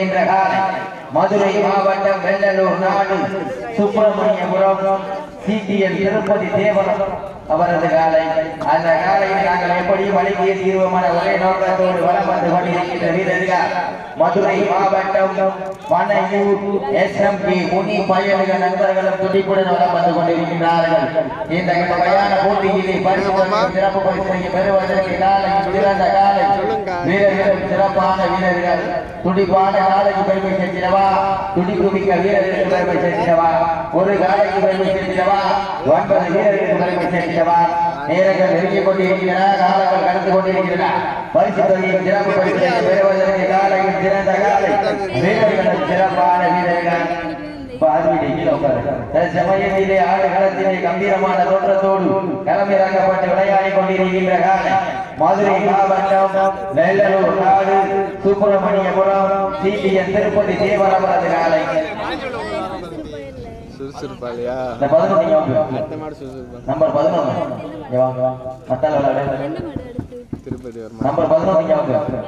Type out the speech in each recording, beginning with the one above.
கொண்டிருக்கின்ற காலை. மதுரை மாவட்டம் வெள்ளலூர் நாடு. சுப்பிரமணியபுரம் சிபிஎல் திருப்பதி தேவரம். அவரது காலை. அந்த காலையில் நாங்கள் எப்படியும் வழங்கிய தீர்வமான ஒரே நோக்கத்தோடு வளம் வந்து கொண்டிருக்கின்ற வீரர்கள் மதுரை மாவட்டம் Panaiyur S M B Muni பயணிகள் நண்பர்களும் துடிப்புடன் வளம் வந்து கொண்டிருக்கின்றார்கள் இந்த வகையான போட்டியிலே பரிசு சிறப்பு பரிசு பெறுவதற்கு காலை சிறந்த காலை வீரர்களும் சிறப்பான வீரர்கள். துடிப்பான காலைக்கு பெருமை சேர்க்கிறவா துடிப்பு மிக்க வீரர்களுக்கு பெருமை சேர்க்கிறவா ஒரு காலைக்கு பெருமை சேர்க்கிறவா ஒன்பது வீரர்களுக்கு பெருமை சேர்க்கிறவா நேரங்கள் நெருங்கிக் கொண்டிருக்கின்றன காலங்கள் கடந்து கொண்டிருக்கின்றன. பரிசு தொகையின் சிறப்பு பரிசு பெறுவதற்கு காலையில் சிறந்த காலை வீரர்களும் சிறப்பான வீரர்கள். சமயத்திலே ஆடுகளத்திலே கம்பீரமான தோற்றத்தோடு களமிறக்கப்பட்டு விளையாடி கொண்டிருக்கின்ற காலை மதுரை மாவட்டம் வெள்ளலூர் நாடு சுப்பிரமணியபுரம் சிபிஎன் திருப்பதி தேவரமரது காலை சுறுசுறுப்பாளியா? இந்த பதினொன்று நம்பர் பதினொன்று இங்க வாங்க. மத்தால விளையாடு திருப்பதி வருமா நம்பர் பதினொன்று இங்க வாங்க.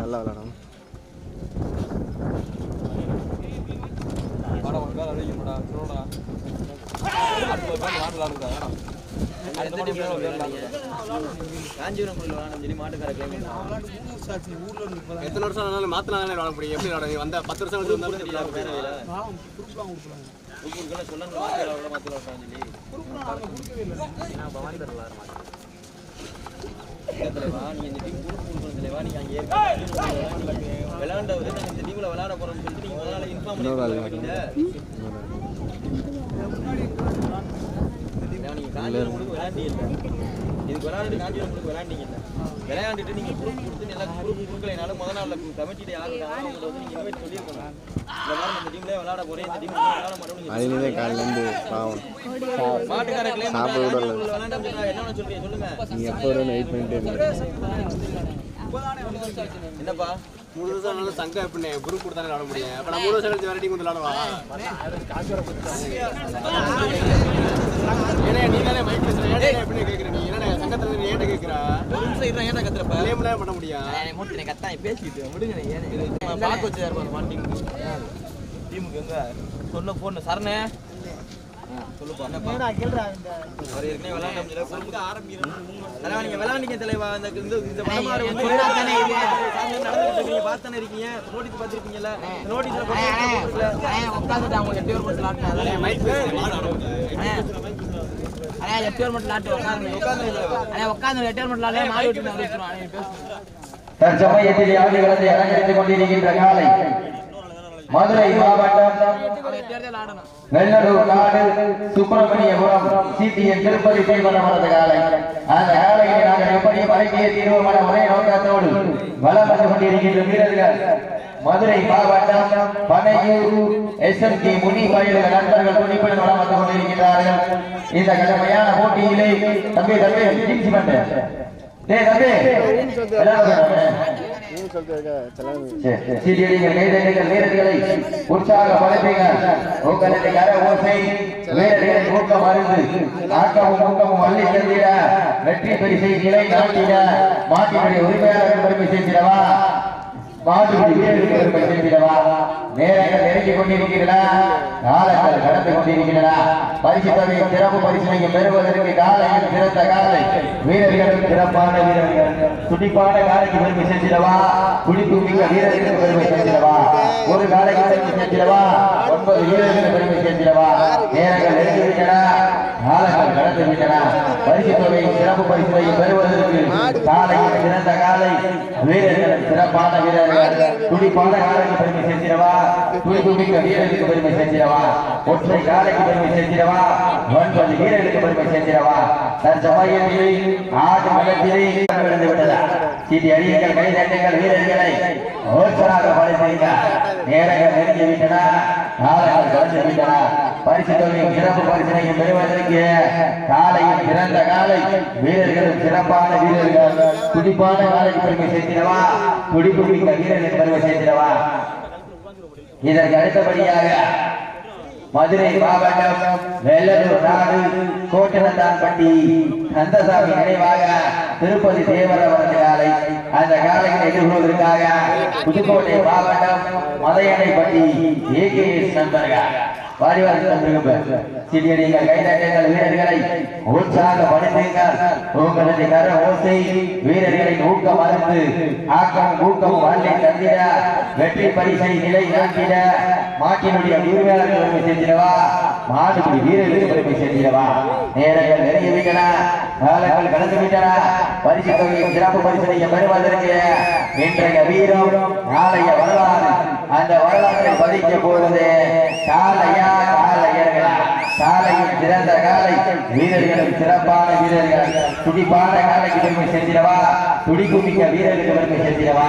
நல்லா விளாடும் எத்தனை வருஷம் ஆனாலும் மாத்தலாம் விளாட முடியும்? எப்படி விளாட வந்த பத்து வருஷம் கழிச்சு வந்தாலும் விளையாட விளையாண்டவர் நாங்க இந்த டீம்ல விளையாட போறோம்னு சொல்லிட்டு நீங்க முதல்ல இன்ஃபார்ம் இன்னொரு ஆள் பண்ணி நீங்க காஞ்சிபுரம் முழுக்க விளையாண்டீங்க இதுக்கு விளையாண்டு காஞ்சிபுரம் முழுக்க விளையாண்டீங்க விளையாண்டுட்டு நீங்க ப்ரூஃப் கொடுத்து நல்லா ப்ரூஃப் கொடுக்கலைனாலும் முத நாள்ல கமிட்டியில யாரு இருக்காங்களோ அவங்கள்ட்ட வந்து நீங்க இன்வைட் சொல்லியிருக்கணும். இந்த மாதிரி நம்ம விளையாட போறேன் இந்த டீம்ல விளையாட மாட்டோம் காலிலேருந்து பாவம். மாட்டுக்கார என்ன வேணும் சொல்றீங்க சொல்லுங்க. எப்போ வெயிட் பண்ணிட்டே என்னப்பா? மூணு வருஷம் ஆனாலும் சங்கம் குரூப் கொடுத்தா விளாட முடியும். அப்போ நான் மூணு வருஷம் கழிச்சு வேற டீம் வந்து விளாடுவா கேம்லாம் பண்ண மூட்டு கத்தான் பேசிட்டு விடுங்க பார்க்க வச்சு யார் மாட்டீங்க டீமுக்கு எங்க? சொல்ல போன சரணே சொல்லுப்பா. என்னப்பா அவர் ஏற்கனவே விளையாண்ட முடியல கொடுக்க ஆரம்பிக்கிறோம் தலைவா நீங்க விளையாண்டீங்க தலைவா. இந்த இந்த நடந்துட்டு இருக்கீங்க பார்த்தானே இருக்கீங்க நோட்டீஸ் பார்த்துருப்பீங்கல்ல நோட்டீஸ்ல மைக் பேசுறேன் தற்சமயத்தில் ஆடுகளத்தை அலங்கரித்துக் கொண்டிருக்கின்ற காலை மதுரை மாவட்டம் வெள்ளலூர் நாடு சுப்பிரமணியபுரம் சிடிஎன் திருப்பதி தேவனமரது காலை. அந்த காலையை நாங்கள் எப்படியும் வழங்கிய தீர்வமான ஒரே நோக்கத்தோடு வந்து கொண்டிருக்கின்ற வீரர்கள். மதுரை மாவட்டம் பனையூர் எஸ் எம் கே முனி பயிர்கள் நண்பர்கள் துணிப்புடன் வலம் வந்து கொண்டிருக்கிறார்கள் இந்த கடுமையான போட்டியிலே தம்பி தம்பி ஜீன்ஸ் பண்ணு டேய் தம்பி. வெற்றி பரிசை நிலை நாட்டிட மாட்டினுடைய உரிமையாளர்கள் பெருமை மாட்டுப்படி வீரர்களுக்கு பெருமை சேர்க்கிறவா நேரங்கள் நெருங்கி கொண்டிருக்கிறதா காலங்கள் கடந்து கொண்டிருக்கிறதா பரிசு சிறப்பு பரிசனையும் பெறுவதற்கு காலையில் சிறந்த காலை. வீரர்களும் சிறப்பான வீரர்கள் துடிப்பான காலைக்கு பெருமை மிக்க வீரர்களுக்கு பெருமை ஒரு காலைக்கு பெருமை சேர்த்திடவா? ஒன்பது வீரர்களுக்கு பெருமை நேரங்கள் நெருங்கிவிட்டன. காலங்கள் கடந்து விட்டன பரிசு சிறப்பு பரிசுவையும் பெறுவதற்கு காலையில் சிறந்த காலை. சிறப்பான வீரர்கள் துடிப்பான காலைக்கு பெருமை சேர்த்திடவா? துடிப்பு மிக்க வீரர்களுக்கு பெருமை சேர்த்திடவா? ஒற்றை காலைக்கு பெருமை சேர்த்திடவா? ஒன்பது வீரர்களுக்கு பெருமை சேர்த்திடவா? தற்சமயத்திலே ஆடு மலத்திலே விழுந்து விட்டதா சீட்டி அடியுங்கள் கைதட்டுங்கள் வீரர்களை. ஓச்சராக படைத்தீங்க நேரங்கள் நெருங்கி விட்டன. காலங்கள் கடந்து விட்டன. பரிசு தொகையும் சிறப்பு பரிசனையும் பெறுவதற்கு காலையில் சிறந்த காலை வீரர்களும் சிறப்பான வீரர்கள். துடிப்பான காலைக்கு பெருமை சேர்த்திடவா? துடிப்பு மிக்க பருவ பெருமை இதற்கு அடுத்தபடியாக மதுரை மாவட்டம் வெள்ளலூர் நாடு கோட்டனத்தான்பட்டி கந்தசாமி நினைவாக திருப்பதி தேவர் அவரது காலை அந்த காலையில் எதிர்கொள்வதற்காக புதுக்கோட்டை மாவட்டம் மதையணைப்பட்டி ஏகேஎஸ் நண்பர்கள். வாரிவாரி தந்திருக்க சிறியடிகள் கைதட்டங்கள் வீரர்களை உற்சாக உற்சாகப்படுத்துங்கள் உங்களது கர ஓசை வீரர்களின் ஊக்கம் மறுத்து ஆக்கம் ஊக்கம் வாழ்வை தந்திட வெற்றி பரிசை நிலை நாட்டிட மாட்டினுடைய உரிமையாளர்கள் பெருமை செஞ்சிடவா? மாடுபடி வீரர்களுக்கு பெருமை செஞ்சிடவா? நேரங்கள் நெருங்கிவிட்டன காலங்கள் கடந்து விட்டன பரிசு தொகையும் சிறப்பு பரிசனையும் பெறுவதற்கு இன்றைய வீரம் நாளைய வரலாறு அந்த வரலாற்றை பதிக்க போவது காலையா காலையர்கள் காலையில் சிறந்த காலை வீரர்களும் சிறப்பான வீரர்கள். துடிப்பான காலைக்கு பெருமை செஞ்சிடவா துடிக்குமிக்க வீரர்களுக்கு பெருமை செஞ்சிடவா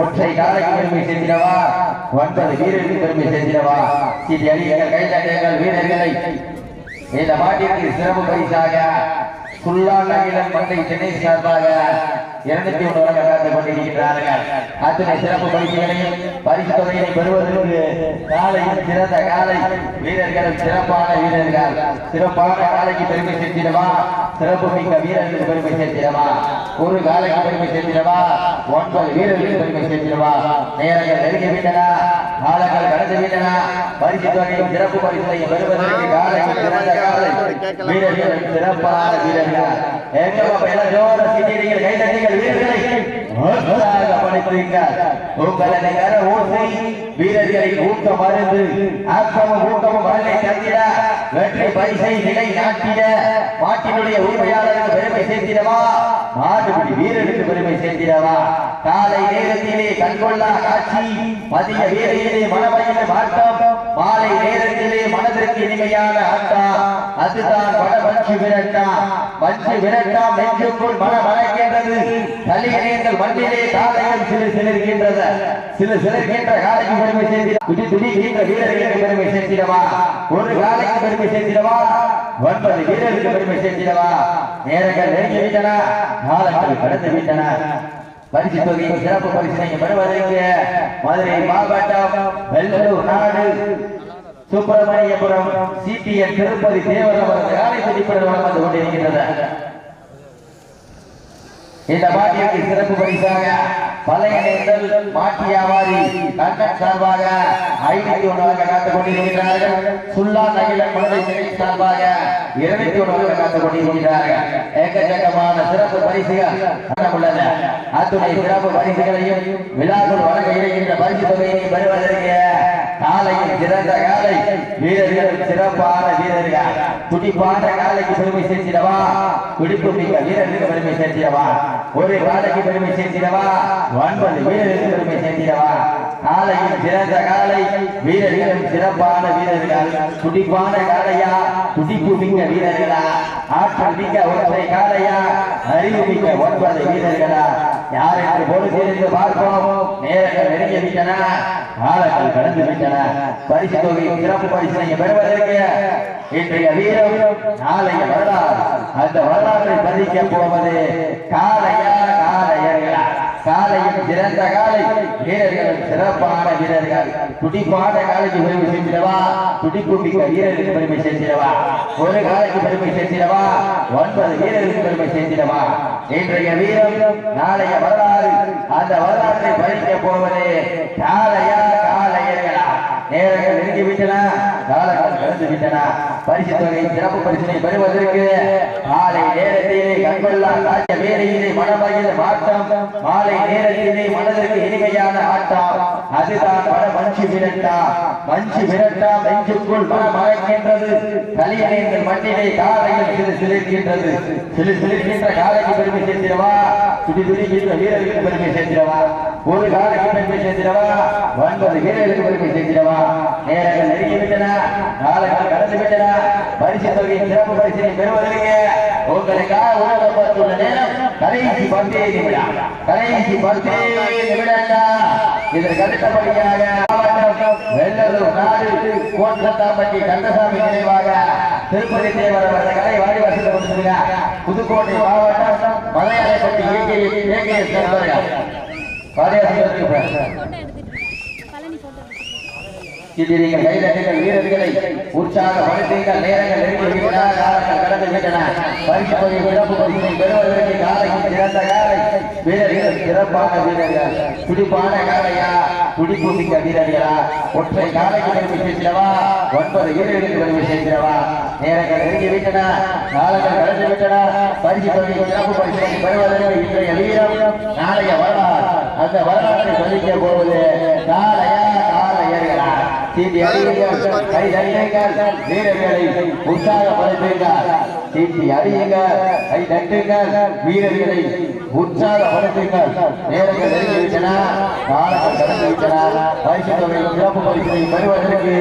ஒற்றை காலைக்கு பெருமை செஞ்சிடவா ஒன்பது வீரர்களுக்கு பெருமை செஞ்சிடவா இது அடிகள் கைதட்டங்கள் வீரர்களை. இந்த மாட்டிற்கு சிறப்பு பரிசாக குல்லா அகிலம் மண்டை சென்னை சார்பாக இருநூத்தி ஒன்று வழங்க காத்துக் அத்தனை சிறப்பு பரிசுகளையும் பரிசு தொகையை பெறுவதற்கு காலையில் சிறந்த காலை வீரர்கள் சிறப்பான வீரர்கள். சிறப்பான காலைக்கு பெருமை சேர்த்திடவா? சிறப்பு மிக்க வீரர்களுக்கு பெருமை சேர்த்திடவா? ஒரு காலைக்கு பெருமை சேர்த்திடவா? ஒன்பது வீரர்களுக்கு பெருமை சேர்த்திடவா? நேரங்கள் நெருங்கி விட்டனா? காலங்கள் கடந்து விட்டன? பரிசு தொகையும் சிறப்பு பரிசுகளையும் பெறுவதற்கு காலையில் சிறந்த காலை வீரர்கள் சிறப்பான வீரர்கள். எங்க எல்லாம் ஜோர சிட்டிகள் கைதட்டிகள் வீரர்களை. உற்சாகப்படுத்துங்கள் உங்களது கர ஓசை வீரர்களை ஊக்கம் மருந்து ஆக்கமும் ஊக்கமும் வரலை தந்திட வெற்றி பரிசை நிலை நாட்டிட மாட்டினுடைய உரிமையாளருக்கு பெருமை சேர்த்திடவா? மாடுபிடி வீரருக்கு பெருமை சேர்த்திடவா? காலை நேரத்திலே கண்கொள்ளா காட்சி மதிய வேலையிலே மனமையிலே மாட்டம். மாலை நேரத்திலே மனதிற்கு இனிமையான அத்தா அதுதான் வட மஞ்சு விரட்டா. மஞ்சு விரட்டா நெஞ்சுக்குள் மன மணக்கின்றது தலையினேங்கள் மண்ணிலே காலையில் சில சிலிர்கின்றது சில சிலிர்கின்ற காலைக்கு பெருமை சேர்த்திட துடி துடிக்கின்ற வீரர்களுக்கு பெருமை சேர்த்திடவா? ஒரு காலைக்கு பெருமை சேர்த்திடவா? ஒன்பது வீரர்களுக்கு பெருமை சேர்த்திடவா? நேரங்கள் நெருங்கி விட்டன. காலங்கள் கடந்து விட்டன. பரிசு தொகையும் சிறப்பு பரிசினை பெறுவதற்கு மதுரை மாவட்டம் வெள்ளூர் நாடு. சுப்பிரமணியபுரம் சிபிஎன் திருப்பதி தேவர் காலை துடிப்புடன் வந்து கொண்டிருக்கின்றது. இந்த பாட்டிற்கு சிறப்பு பரிசாக பழைய நேர்தல் மாட்டு வியாபாரி சார்பாக ஐநூத்தி ஒன்றாக காத்துக் கொண்டிருக்கிறார்கள் சுல்லா நகில மதுரை சார்பாக இருநூத்தி ஒன்றாக காத்துக் கொண்டிருக்கிறார்கள் ஏக்கச்சக்கமான சிறப்பு பரிசுகள் உள்ளன அத்துணை சிறப்பு பரிசுகளையும் விழாக்குள் வழங்க இருக்கின்ற பரிசு தொகையை பெறுவதற்கு காலையில் சிறந்த காலை வீரர்கள் சிறப்பான வீரர்கள். துடிப்பான காலைக்கு பெருமை சேர்த்திடவா? துடிப்பு மிக்க வீரர்களுக்கு பெருமை சேர்த்திடவா? ஒரு காலைக்கு பெருமை சேர்த்திடவா? ஒன்பது வீரர்களுக்கு பெருமை சேர்த்திடவா? காலையில் சிறந்த காலை வீரர்களும் சிறப்பான வீரர்கள் துடிப்பான காலையா துடிப்பு மிக்க வீரர்களா ஆற்றல் மிக்க ஒற்றை காலையா அறிவு மிக்க ஒன்பது வீரர்களா. யார் என்று பொருள் தெரிந்து பார்ப்போம். நேரங்கள் நெருங்கி விட்டன. காலங்கள் கடந்து விட்டன. பரிசு தொகை சிறப்பு பரிசினை பெறுவதற்கு இன்றைய வீரம் நாளைய வரலாறு. அந்த வரலாற்றை பதிக்க போவது காலையா சிறந்த காலை. வீரர்கள் சிறப்பான வீரர்கள். துடிப்பான காலைக்கு பெருமை சேர்த்திடவா? துடிப்பு மிக்க வீரர்களுக்கு பெருமை சேர்த்திடவா? ஒரு காலைக்கு பெருமை சேர்த்திடவா? ஒன்பது வீரர்களுக்கு பெருமை சேர்த்திடவா? இன்றைய வீரம் நாளைய வரலாறு. அந்த வரலாற்றை பறிக்க போவது காலையா காலையர்களா? நேரங்கள் நெருங்கிவிட்டன காலங்கள் கடந்து விட்டன பரிசு தொகையின் சிறப்பு பரிசினை பெறுவதற்கு காலை நேரத்திலே கண்கொள்ளா காட்சிய வேலையிலே மனமகிழ மாற்றம். மாலை நேரத்திலே மனதிற்கு இனிமையான ஆட்டம். அதுதான் வட மஞ்சு விரட்டா மஞ்சு விரட்டா நெஞ்சுக்குள் மன மறைக்கின்றது கலியனேந்தல் மண்ணிலே காலையில் சிறு சிலிர்க்கின்றது. சிறு சிலிர்க்கின்ற காலைக்கு பெருமை சேர்த்திடவா? துடி துடிக்கின்ற வீரர்களுக்கு பெருமை சேர்த்திடவா? ஒரு காலைக்கு பெருமை சேர்த்திடவா? ஒன்பது வீரர்களுக்கு பெருமை சேர்த்திடவா? நேரங்கள் நெருங்கிவிட்டன. காலங்கள் கடந்து பரிசு தொகை சிறப்பு பரிசினை பெறுவதற்கு உங்களுக்காக உணவப்பட்டுள்ள நேரம் கடைசி பத்தே நிமிடம். கடைசி பத்தே நிமிடம் இதற்கு அடுத்தபடியாக மாவட்டம் நாடு கோட்டத்தாம்பட்டி கந்தசாமி நினைவாக திருப்பதி தேவர் கலை வாடி வசதி புதுக்கோட்டை மாவட்டம் மலையாளப்பட்டி ஏகே ஏகே போட்டோ எடுத்துட்டு கைதட்டுங்கள் வீரர்களை உற்சாகப்படுத்துங்கள் நேரங்கள் நெருங்கி காலங்கள் கடந்து விட்டன பரிசு தொகை சிறப்பு பரிசை பெறுவதற்கு காலைக்கு சிறந்த காலை. வீரர்கள் சிறப்பான வீரர்கள். துடிப்பான காலையா? துடிப்பு மிக்க வீரர்களா? ஒற்றை காலைக்கு ஒன்பது வீரர்களுக்கு நேரங்கள் காலங்கள் கடந்து விட்டன பரிசு தொகை பரிசை பெறுவதற்கு இன்றைய வீரம் நாளைய வரலாறு. அந்த வரலாற்றை சந்திக்க போவது காலையா சீட்டி அடியுங்கள் கை தட்டுங்கள் வீரர்களை உற்சாகப்படுத்துங்கள் சீட்டி அடியுங்கள் கை தட்டுங்கள் வீரர்களை உற்சாகப்படுத்துங்கள் நேரங்கள் நெருங்கி காலங்கள் பரிசு தொகை சிறப்பு பெறுவதற்கு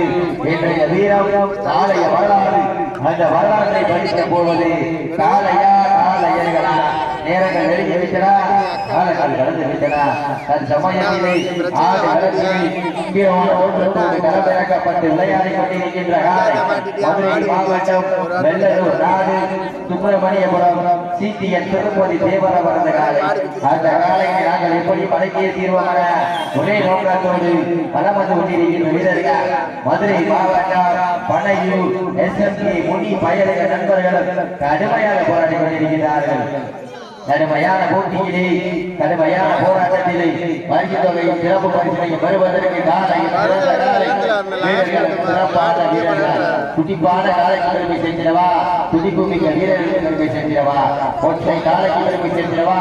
இன்றைய வீரம் நாளைய வரலாறு. அந்த வரலாற்றை படிக்க போவது காலையா காலையர்களா? நேரங்கள் நெருங்கி விட்டன காலங்கள் கடந்து விட்டன தன் சமயத்திலே களமிறக்கப்பட்டு கொண்டிருக்கின்ற காலை மதுரை மாவட்டம் வெள்ளலூர் நாடு சுப்பிரமணியபுரம் சிடிஎன் திருப்பதி தேவரவரந்த காலை. அந்த காலையை நாங்கள் எப்படி படைக்கிய தீர்வான ஒரே நோக்கத்தோடு பலம் கொண்டிருக்கின்ற வீரர்கள் மதுரை மாவட்டம் பனையூர் எஸ்எம்பி முனி பயணிக நண்பர்களும் கடுமையாக போராடி கொண்டிருக்கிறார்கள். கடுமையான போட்டியிலே கடுமையான போராட்டத்திலே பரிசு தொகை சிறப்பு பரிசினை பெறுவதற்கு சிறப்பான வீரர்கள் துடிப்பான காலைக்கு பெருமை சேர்க்கிறவா துடிப்பு மிக்க வீரர்களுக்கு பெருமை சேர்க்கிறவா ஒற்றை காலைக்கு பெருமை சேர்க்கிறவா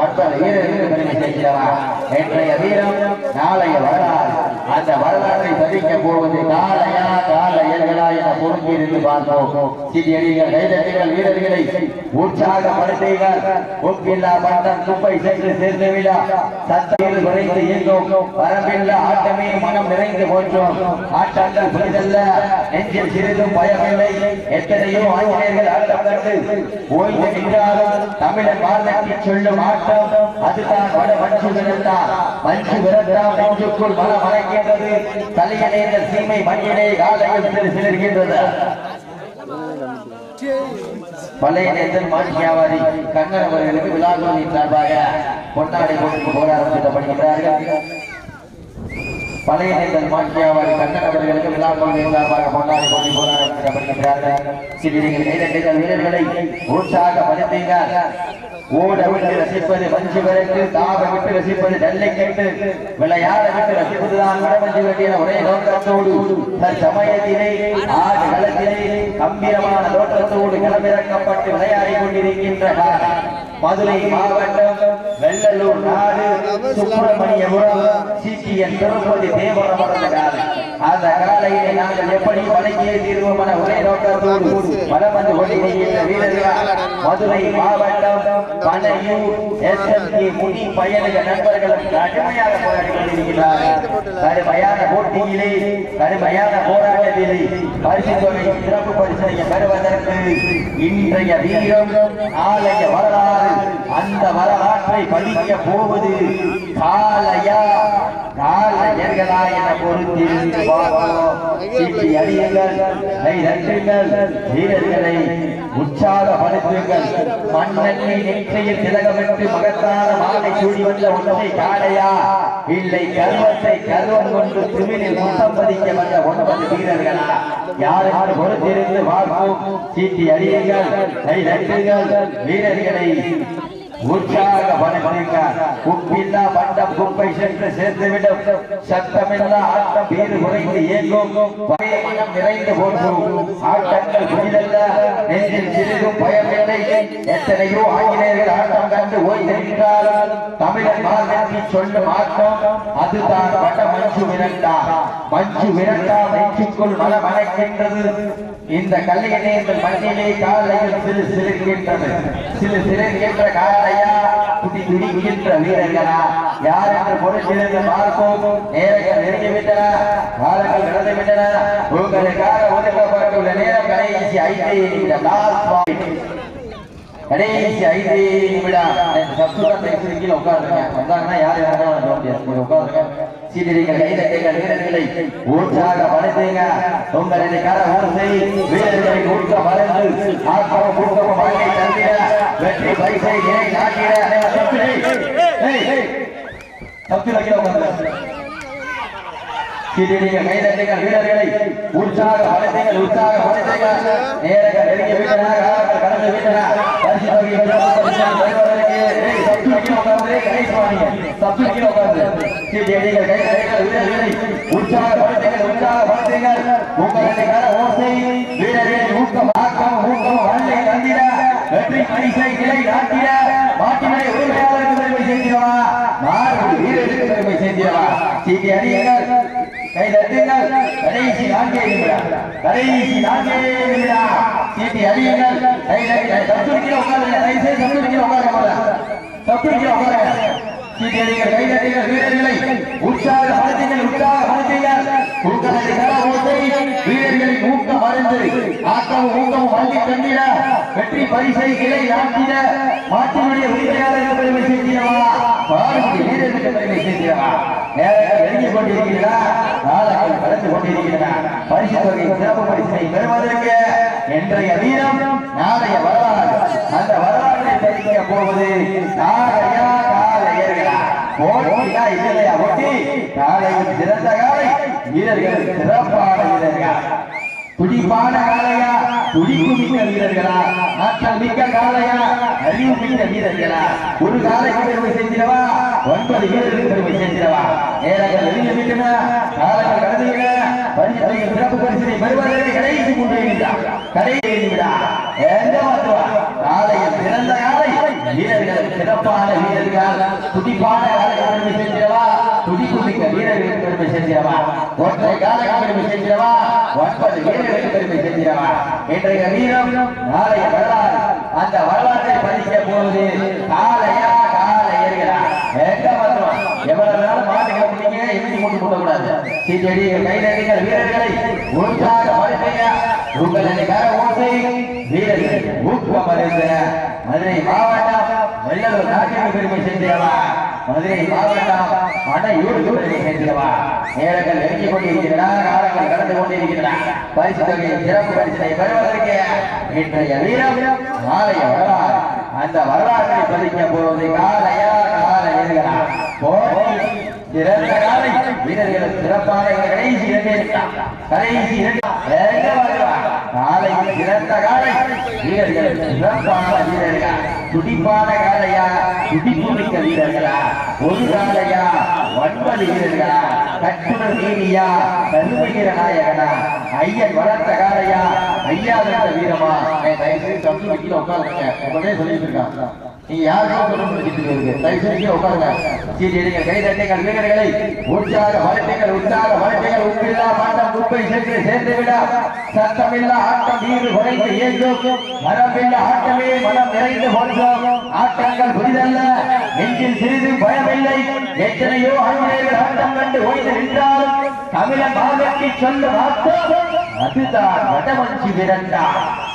ஒன்பது வீரர்களுக்கு பெருமை சேர்க்கிறவா இன்றைய வீரம் நாளைய வரலாறு. அந்த வரலாற்றை பதிக்க போவது காலையா காலையர்களா என பொறுங்கி இருந்து பார்ப்போம். சிறியடிகள் கைதட்டிகள் வீரர்களை உற்சாகப்படுத்துங்கள் ஒப்பில்லா பட்டம் குப்பை சென்று சேர்ந்து விழா சத்தையில் குறைந்து இயங்கும். வரம்பில்லா ஆட்டமே மனம் நிறைந்து போற்றோம். ஆட்டங்கள் புரிதல்ல நெஞ்சில் சிறிதும் பயமில்லை. எத்தனையோ ஆசிரியர்கள் ஆட்டப்பட்டு ஓய்வு நின்றாலும் தமிழர் வாழ்க்கை சொல்லும் ஆட்டம் அதுதான் வட மஞ்சு விரட்டா மஞ்சு விரட்டா நெஞ்சுக்குள் மன மறைக்கின்றது தலையணைந்த சீமை மண்ணிலே காலையில் சிறு சிலிர்கின்றது பழைய நேசன் மாட்டு வியாபாரி கண்ணன் அவர்களுக்கு விழாக்குழுவின் சார்பாக பொன்னாடை போட்டு போராட்டம் திட்டப்படுகிறார்கள் பழைய நேசன் மாட்டு வியாபாரி கண்ணன் அவர்களுக்கு விழாக்குழுவின் சார்பாக பொன்னாடை போட்டி போராட்டம் திட்டப்படுகிறார்கள் சிறியர்கள் கைதட்டுகள் வீரர்களை உற்சாகப்படுத்துங்கள் ஓட விட்டு ரசிப்பது மஞ்சு விரட்டு தாவ விட்டு ரசிப்பது நெல்லை கேட்டு விளையாட விட்டு ரசிப்பதுதான் வடமஞ்சு வெட்டின ஒரே நோக்கத்தோடு தன் சமயத்திலே ஆடு களத்திலே கம்பீரமான தோற்றத்தோடு களமிறக்கப்பட்டு விளையாடி கொண்டிருக்கின்ற மதுரை மாவட்டம் வெள்ளலூர் நாடு சுப்பிரமணியபுரம் சிடிஎன் திருப்பதி தேவரமரந்த அந்த காலையிலே நாங்கள் எப்படி வழங்கிய தீர்வோம் என ஒரே நோக்கத்தோடு பலம் வந்து கொண்டிருக்கின்ற வீரர்கள் மதுரை மாவட்டம் பனையூர் எஸ்எஸ்பி முனி பயணிக நண்பர்களும் கடுமையாக போராடி கொண்டிருக்கிறார்கள் கடுமையான போட்டியிலே கடுமையான போராட்டத்திலே பரிசு தொகை சிறப்பு பரிசனை பெறுவதற்கு இன்றைய வீரம் நாளைய வரலாறு அந்த வரலாற்றை படிக்க போவது காலையா? காலையர்களா என பொறுத்திருந்து சீட்டி அடியுங்கள் கை வீரர்களை உற்சாகப்படுத்துங்கள் மண்ணெண்ணை நெற்றியில் திலகமிட்டு மகத்தான மாலை சூடி வந்த ஒன்றை காளையா? இல்லை கர்வத்தை கர்வம் கொண்டு திருவிழில் முத்தம் பதிக்க வந்த ஒன்பது வீரர்களா? யார் என்று பொறுத்திருந்து பார்ப்போம். சீட்டி அடியுங்கள் உற்சாக உற்சாகப்படுத்துங்க உப்பில்லா பண்டம் குப்பை சென்று சேர்ந்துவிடும் சத்தமில்லா ஆட்டம் வீடு குறைந்து இயங்கும். பயமனம் நிறைந்து போகும் ஆட்டங்கள் புதிதல்ல. நெஞ்சில் சிறிதும் பயமில்லை. எத்தனையோ ஆங்கிலேயர்கள் ஆட்டம் கண்டு ஓய்ந்திருக்கிறார்கள். தமிழன் மாநிலத்தை சொல்லும் ஆட்டம் அதுதான் வட மஞ்சு விரட்டா. மஞ்சு விரட்டா நெஞ்சுக்குள் மன மணக்கின்றது இந்த கல்லியனேந்தல் மண்ணிலே காலையில் சிறு சிறு சிறுகின்றது சிறு சிறு சிறுகின்ற காலையா? குட்டி குடி துடிக்கின்ற வீரர்களா? யார் என்று பொறுத்திருந்து பார்ப்போம். நேரங்கள் நெருங்கிவிட்டன. காலங்கள் நடந்துவிட்டன உங்களுக்காக ஒதுக்கப்பட்டுள்ள நேரம் கடைசி ஐந்து நிமிட லாஸ்ட் பாயிண்ட் கடைசி ஐந்து நிமிடம். சப்சுரத்தை கீழே உட்காருங்க. வந்தாங்கன்னா யார் யாரும் உட்காருங்க. சீடர்கள் கைதட்டைகள் வீரர்களை உற்சாக படுத்துங்க உங்களது கர ஓசை வீரர்களை ஊக்க மறந்து ஆக்கமும் ஊக்கமும் வாழ்க்கை தந்திட வெற்றி பரிசை நிலை நாட்டிட தப்பிலை தப்பில கீழே உட்காருங்க கைதட்டுங்கள் வீரர்களை உற்சாக வளர்த்தீங்கள் உற்சாக வளர்த்தீங்கள் நேரங்கள் நெருங்கி விட்டன. காலங்கள் கடந்து விட்டன. பரிசு தொகையை பெறுவதற்கு ஏய், சப்து கீழே உட்கார்ந்து கணேஷ் வாணிங்க சப்து வீரர்களை ஓசை ஊக்கம் ஆக்கம் ஊக்கம் தந்திட வெற்றி பரிசை நிலை நாட்டிட மாட்டினை உரிமையாளருக்கு பெருமை சேர்க்கிறவா பெருமை சேர்க்கிறவா சீட்டி கை தட்டுங்கள். கடைசி நான்கே நிமிடம். கடைசி நான்கே நிமிடம். சீட்டி கை உட்காருங்க. தயவு செய்து சத்துருக்கிற உட்காருங்க சத்துருக்கிற உட்காருங்க. வீரர்களை உற்சாக உற்சாக உங்களது கர ஓசை வீரர்களின் ஊக்கம் மருந்து ஆக்கமும் ஊக்கமும் வெற்றி பரிசை கிளை நாட்டிட மாட்டினுடைய உரிமையாளர்கள் பெருமை சேர்க்கிறவா பாருங்கள் வீரர்களுக்கு பெருமை சேர்க்கிறவா கடந்து பரிசு சிறப்பு பரிசை பெறுவதற்கு இன்றைய வீரம் நாளைய வரலாறு. அந்த வரலாற்றை தெரிவிக்க போவது நாளையா போட்டியா இல்லையா போட்டி காலையில் சிறந்த காலை வீரர்கள் சிறப்பான வீரர்கள். துடிப்பான காலையா துடிப்பு மிக்க வீரர்களா ஆற்றல் மிக்க காலையா அறிவு மிக்க வீரர்களா. ஒரு காலைக்கு பெருமை செஞ்சிடவா ஒன்பது வீரர்களுக்கு பெருமை செஞ்சிடவா நேரங்கள் வெளியே விட்டன காலங்கள் கடந்துவிட பரிசு சிறப்பு பரிசினை பெறுவதற்கு கடைசி கொண்டு கடைசி விடா எந்த மாற்றுவா காலையில் பிறந்த காலை வீரர்கள் சிறப்பான வீரர்கள். துடிப்பான காலைக்கு செஞ்சவா துடிப்பு மிக்க வீரர்களுக்கு பெருமை செஞ்சவா ஒற்றை காலைக்கு செஞ்சவா ஒன்பது வீரர்களுக்கு பெருமை செஞ்சவா இன்றைய வீரம் நாளைய வரலாறு. அந்த வரலாற்றை பதிக்க போவது காலையா காலையர்களா எங்க மாற்றுவோம் எவ்வளவு நாள் மாட்டுகளை பிடிங்க எண்ணி கொண்டு போடக்கூடாது சீட்டடி கைதடிகள் வீரர்களை உற்சாக படுத்துங்க உங்களது கர ஓசை வீரர்கள் ஊக்கம் அடைந்த மதுரை மாவட்டம் வெள்ளலூர் நாட்டிற்கு பெருமை சேர்ந்தவா மதுரை மாவட்டம் மனையூருக்கு பெருமை சேர்ந்தவா நேரங்கள் நெருங்கிக் கொண்டிருக்கிறதா காலங்கள் கடந்து கொண்டிருக்கின்றன பரிசு தொகையின் சிறப்பு பரிசினை பெறுவதற்கு இன்றைய வீரம் நாளைய வரலாறு அந்த வரலாற்றை பதிக்க போவது காலையா காலையா போட்டி சிறந்த காலை வீரர்கள் சிறப்பான கடைசி இரண்டே கடைசி இரண்டு எங்க சிறந்த காலை வீரர்கள் சிறப்பான வீரர்கள் துடிப்பான காலையா துடிப்பு மிக்க வீரர்களா ஒரு காலையா ஒன்பது வீரர்களா கட்டுடல் நீதியா கருமைகிற நாயகனா ஐயன் வளர்த்த காலையா ஐயா தந்த வீரமா என் தயவுசெய்து சப்து வைக்கல உட்காருங்க. உடனே சொல்லிட்டு இருக்கான். நீங்க யாருக்கும் சொல்ல முடிச்சிட்டு தயவுசெய்து உட்காருங்க. கை வீரர்களை. உற்சாக வளர்த்தீங்கள் உற்சாக வளர்த்தீங்கள் உப்பில்லா குப்பை சேர்த்து சேர்த்து விட சத்தமில்லா ஆட்டம் வீடு குறைந்து இயங்கும் மரமில்லா ஆட்டமே மனம் நிறைந்து ஆட்டங்கள் புதிதல்ல. நெஞ்சில் சிறிது பயமில்லை. எத்தனையோ ஆங்கிலேயர்கள் ஆட்டம் கண்டு ஓய்ந்து நின்றாலும் தமிழ பாகத்தை சொல்ல பார்த்தோம் அதுதான் வடமஞ்சி விரட்டா.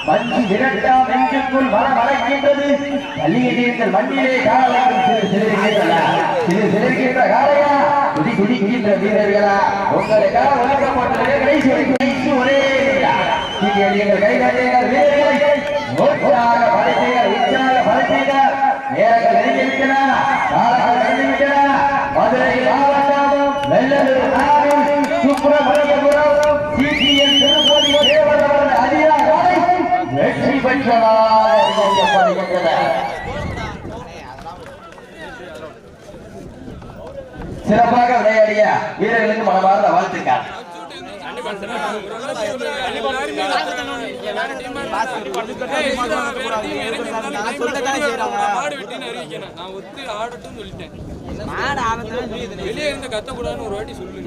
மஞ்சி விரட்டா நெஞ்சுக்குள் மனம் அழைக்கின்றது பள்ளியில் மண்ணிலே காலையில் சிறு சிறுகின்றன. சிறு சிறுகின்ற காலையா துடி துடிக்கின்ற வீரர்களா? உங்களுக்காக வழங்கப்பட்ட கடைசி வரைக்கும் ஒரே வீரரா. நீங்க நீங்கள் கைகாட்டுங்கள் வீரர்களை உற்சாக படைத்தீர்கள் உற்சாக படைத்தீர்கள் வெற்றி பெற்றதாக சிறப்பாக விளையாடிய வீரர்களுக்கு மனமார்ந்த வாழ்த்துக்கள் நான் ஆடட்டும் சொல்லிட்டேன் வெளியே இருந்து கத்தக்கூடாதுன்னு ஒரு வாட்டி சொல்லு